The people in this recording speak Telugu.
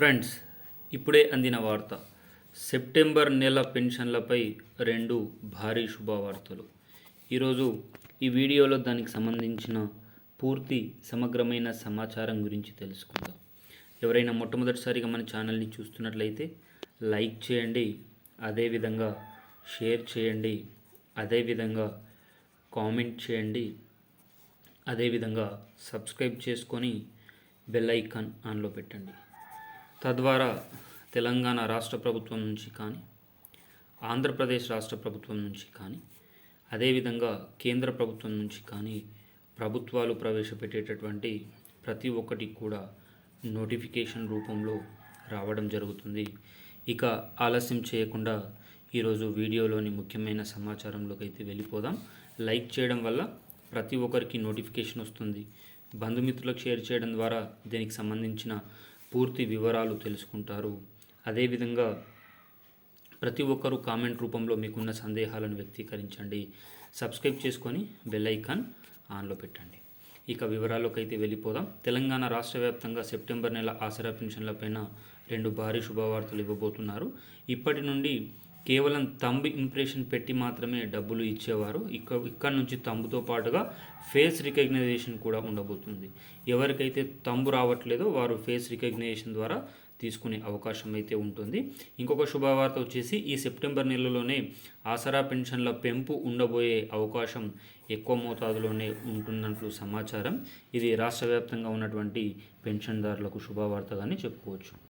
ఫ్రెండ్స్ ఇప్పుడే అందిన వార్త. సెప్టెంబర్ నెల పెన్షన్లపై రెండు భారీ శుభవార్తలు. ఈరోజు ఈ వీడియోలో దానికి సంబంధించిన పూర్తి సమగ్రమైన సమాచారం గురించి తెలుసుకుందాం. ఎవరైనా మొట్టమొదటిసారిగా మన ఛానల్ని చూస్తున్నట్లయితే లైక్ చేయండి అదేవిధంగా షేర్ చేయండి అదేవిధంగా కామెంట్ చేయండి అదేవిధంగా సబ్స్క్రైబ్ చేసుకొని బెల్ ఐకాన్ ఆన్లో పెట్టండి. తద్వారా తెలంగాణ రాష్ట్ర ప్రభుత్వం నుంచి కానీ ఆంధ్రప్రదేశ్ రాష్ట్ర ప్రభుత్వం నుంచి కానీ అదేవిధంగా కేంద్ర ప్రభుత్వం నుంచి కానీ ప్రభుత్వాలు ప్రవేశపెట్టేటటువంటి ప్రతి ఒక్కటి కూడా నోటిఫికేషన్ రూపంలో రావడం జరుగుతుంది. ఇక ఆలస్యం చేయకుండా ఈరోజు వీడియోలోని ముఖ్యమైన సమాచారంలోకి అయితే వెళ్ళిపోదాం. లైక్ చేయడం వల్ల ప్రతి ఒక్కరికి నోటిఫికేషన్ వస్తుంది. బంధుమిత్రులకు షేర్ చేయడం ద్వారా దీనికి సంబంధించిన పూర్తి వివరాలు తెలుసుకుంటారు. అదేవిధంగా ప్రతి ఒక్కరూ కామెంట్ రూపంలో మీకున్న సందేహాలను వ్యక్తీకరించండి. సబ్స్క్రైబ్ చేసుకొని బెల్ ఐకాన్ ఆన్లో పెట్టండి. ఇక వివరాల్లోకి అయితే వెళ్ళిపోదాం. తెలంగాణ రాష్ట్ర వ్యాప్తంగా సెప్టెంబర్ నెల ఆసరా పెన్షన్లపైన రెండు భారీ శుభవార్తలు ఇవ్వబోతున్నారు. ఇప్పటి నుండి కేవలం తంబు ఇంప్రెషన్ పెట్టి మాత్రమే డబ్బులు ఇచ్చేవారు. ఇక్కడ ఇక్కడ నుంచి తంబుతో పాటుగా ఫేస్ రికగ్నైజేషన్ కూడా ఉండబోతుంది. ఎవరికైతే తంబు రావట్లేదో వారు ఫేస్ రికగ్నైజేషన్ ద్వారా తీసుకునే అవకాశం అయితే ఉంటుంది. ఇంకొక శుభవార్త వచ్చేసి ఈ సెప్టెంబర్ నెలలోనే ఆసరా పెన్షన్ల పెంపు ఉండబోయే అవకాశం ఎక్కువ మోతాదులోనే ఉంటున్నట్లు సమాచారం. ఇది రాష్ట్ర వ్యాప్తంగా ఉన్నటువంటి పెన్షన్దారులకు శుభవార్తగానే చెప్పుకోవచ్చు.